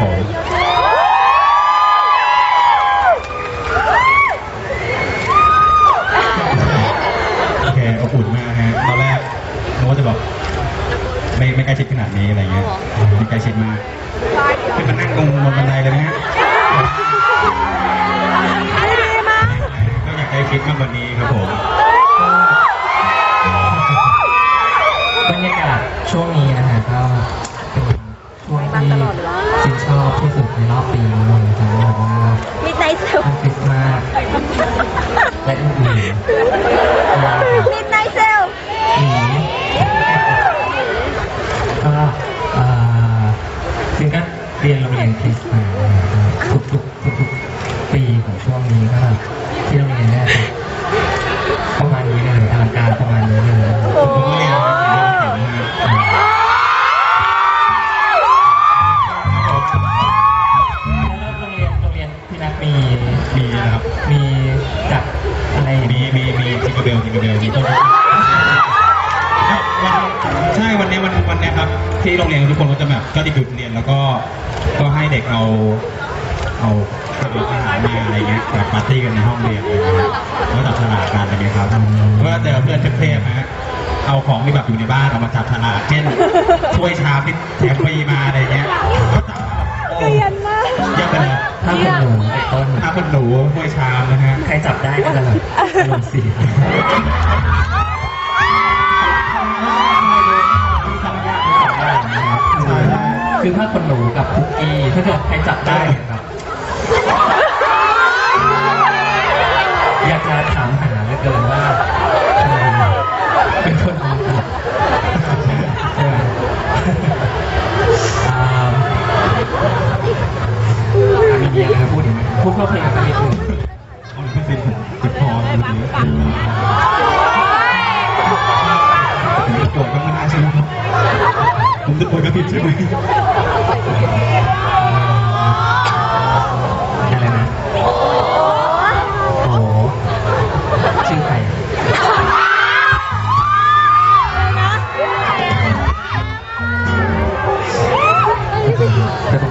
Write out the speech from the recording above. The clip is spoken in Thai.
ผมโอเคอบอุ่นมากฮะตอนแรกนึกว่าจะแบบไม่ไม่ใกล้ชิดขนาดนี้อะไรเงี้ยไม่ใกล้ชิดมากขึ้นมานั่งตรงบนบันไดเลยนะฮะก็อยากใกล้ชิดมากกว่านี้ครับผมบรรยากาศช่วงนี้นะฮะก็ เป็นช่วงที่ชื่นชอบที่สุดในรอบปีนี้เลยนะครับแบบว่ามิดไนท์เซลทั้งคริสต์มาสและอื่นๆนะครับมิดไนท์เซลอืมก็เอ่อซึ่งก็เรียนโรงเรียนคริสต์มาน มีมีมีจิงเกิลเบลจิงเกิลเบลมีต้นใช่วันนี้วันวันนี้ครับ ที่โรงเรียนทุกคนก็จะแบบก็ได้หยุดเรียนแล้วก็ก็ให้เด็กเอาเอาเอาอาหารมาอะไรเงี้ยแบบปาร์ตี้กันในห้องเรียนอะไรเงี้ยแล้วจับฉลากกันอะไรเงี้ยครับแล้วก็เจอเพื่อนเทพๆนะฮะเอาของที่แบบอยู่ในบ้านเอามาจับฉลากเช่นถ้วยชามที่แถมฟรีมาอะไรเงี้ยก็จับเกลียนมากเยี่ยมไปเลยถ้าคนหนูต้นถ้าคนหนูถ้วยชามนะฮะใครจับได้ ก็จะแบบอารมณ์เสีคือถ้าคนหนูกับคุกกี้ถ้าเกิดใครจับได้เนี่ยครับ อยากจะถามหาเหลือเกินว่าใครเป็นคนเอามาจับใช่ไหมอ่ามีเมียอะไรจะพูดอีกไหมพูดเพื่อเพลงกันนิดนึง ผมโกรธกันมานานใช่ไหมครับ ผมจะโกรธกันผิดใช่ไหมอะไรนะ โอ้ชื่อใครแต่ผม